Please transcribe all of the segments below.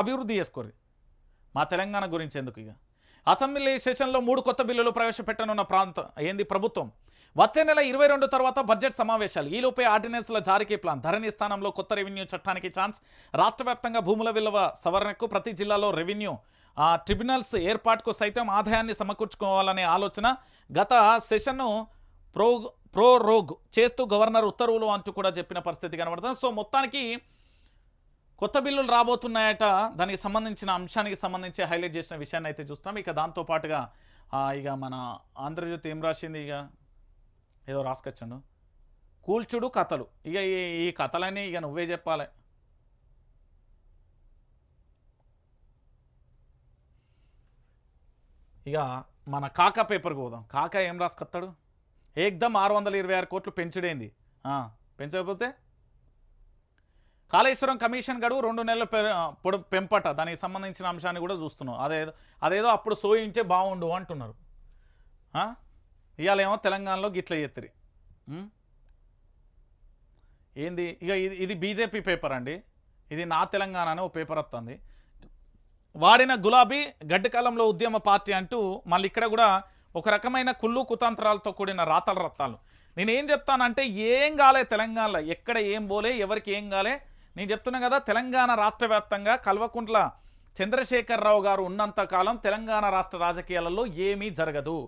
అభివృద్ధి చేసుకోరు మా తెలంగాణ గురించి ఎందుకు ఇక అసెంబ్లీ సెషన్లో మూడు కొత్త బిల్లులు ప్రవేశపెట్టనున్న ప్రాంతం ఏంది ప్రభుత్వం? వచ్చే నెల ఇరవై రెండు తర్వాత బడ్జెట్ సమావేశాలు. ఈలోపే ఆర్డినెన్స్ల జారీకి ప్లాన్. ధరణి స్థానంలో కొత్త రెవెన్యూ చట్టానికి ఛాన్స్. రాష్ట్ర వ్యాప్తంగా భూముల విలువ సవరణకు ప్రతి జిల్లాలో రెవెన్యూ ఆ, ట్రిబ్యునల్స్ ఏర్పాటుకు సైతం ఆదాయాన్ని సమకూర్చుకోవాలనే ఆలోచన గత సెషన్ను ప్రో ప్రోరోగ్ చేస్తూ గవర్నర్ ఉత్తర్వులు అంటూ కూడా చెప్పిన పరిస్థితి కనబడుతుంది. సో మొత్తానికి కొత్త బిల్లులు రాబోతున్నాయట. దానికి సంబంధించిన అంశానికి సంబంధించి హైలైట్ చేసిన విషయాన్ని అయితే చూస్తున్నాం. ఇక దాంతో పాటుగా ఇక మన ఆంధ్రజ్యోతి ఏం రాసింది ఇక? ఏదో రాసుకొచ్చాను కూల్చుడు కథలు. ఇక ఈ ఈ కథలన్నీ ఇక నువ్వే చెప్పాలి. ఇక మన కాకా పేపర్కి పోదాం. కాకా ఏం రాసుకొస్తాడు ఏకదం ఆరు వందల ఇరవై ఆరు కోట్లు పెంచుడేంది. పెంచకపోతే? కాళేశ్వరం కమిషన్ గడువు రెండు నెలల పె- పొడు పెంపట. దానికి సంబంధించిన అంశాన్ని కూడా చూస్తున్నాం. అదేదో అదేదో అప్పుడు సోయించే బాగుండు అంటున్నారు. ఇవాళేమో తెలంగాణలో గిట్ల ఎత్తిరి ఏంది? ఇక ఇది ఇది బీజేపీ పేపర్ అండి. ఇది నా తెలంగాణ అని ఓ పేపర్ వస్తుంది వాడిన గులాబీ గడ్డకాలంలో ఉద్యమ పార్టీ అంటూ మళ్ళీ ఇక్కడ కూడా ఒక రకమైన కుళ్ళు కుతంత్రాలతో కూడిన రాతల రత్తాలు. నేనేం చెప్తానంటే ఏం కాలే తెలంగాణలో. ఎక్కడ ఏం పోలే ఎవరికి ఏం కాలే నేను చెప్తున్నా కదా తెలంగాణ రాష్ట్ర వ్యాప్తంగా కల్వకుంట్ల చంద్రశేఖరరావు గారు ఉన్నంత కాలం తెలంగాణ రాష్ట్ర రాజకీయాలలో ఏమీ జరగదు.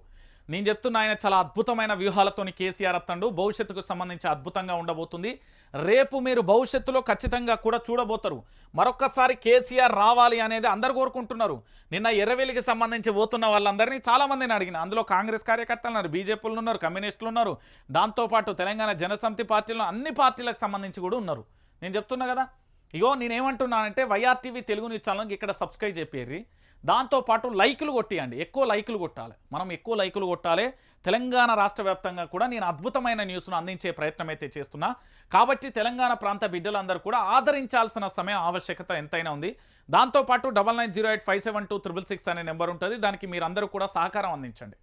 నేను చెప్తున్నా ఆయన చాలా అద్భుతమైన వ్యూహాలతోని కేసీఆర్ అత్తండు. భవిష్యత్తుకు సంబంధించి అద్భుతంగా ఉండబోతుంది. రేపు మీరు భవిష్యత్తులో ఖచ్చితంగా కూడా చూడబోతారు. మరొక్కసారి కేసీఆర్ రావాలి అనేది అందరు కోరుకుంటున్నారు. నిన్న ఎర్రవెల్లికి సంబంధించి పోతున్న వాళ్ళందరినీ చాలా మందిని అడిగిన అందులో కాంగ్రెస్ కార్యకర్తలు ఉన్నారు బీజేపీలు ఉన్నారు కమ్యూనిస్టులు ఉన్నారు. దాంతోపాటు తెలంగాణ జనసమితి పార్టీలు అన్ని పార్టీలకు సంబంధించి కూడా ఉన్నారు. నేను చెప్తున్నా కదా? ఇగో నేనేమంటున్నానంటే వైఆర్టీవీ తెలుగు న్యూస్ ఛానల్కి ఇక్కడ సబ్స్క్రైబ్ చెప్పేరి దాంతోపాటు లైకులు కొట్టియండి. ఎక్కువ లైకులు కొట్టాలి. మనం ఎక్కువ లైకులు కొట్టాలి. తెలంగాణ రాష్ట్ర వ్యాప్తంగా కూడా నేను అద్భుతమైన న్యూస్ను అందించే ప్రయత్నం అయితే చేస్తున్నా. కాబట్టి తెలంగాణ ప్రాంత బిడ్డలందరూ కూడా ఆదరించాల్సిన సమయం ఆవశ్యకత ఎంతైనా ఉంది. దాంతోపాటు double nine zero eight five seven two triple six అనే నెంబర్ ఉంటుంది. దానికి మీరందరూ కూడా సహకారం అందించండి.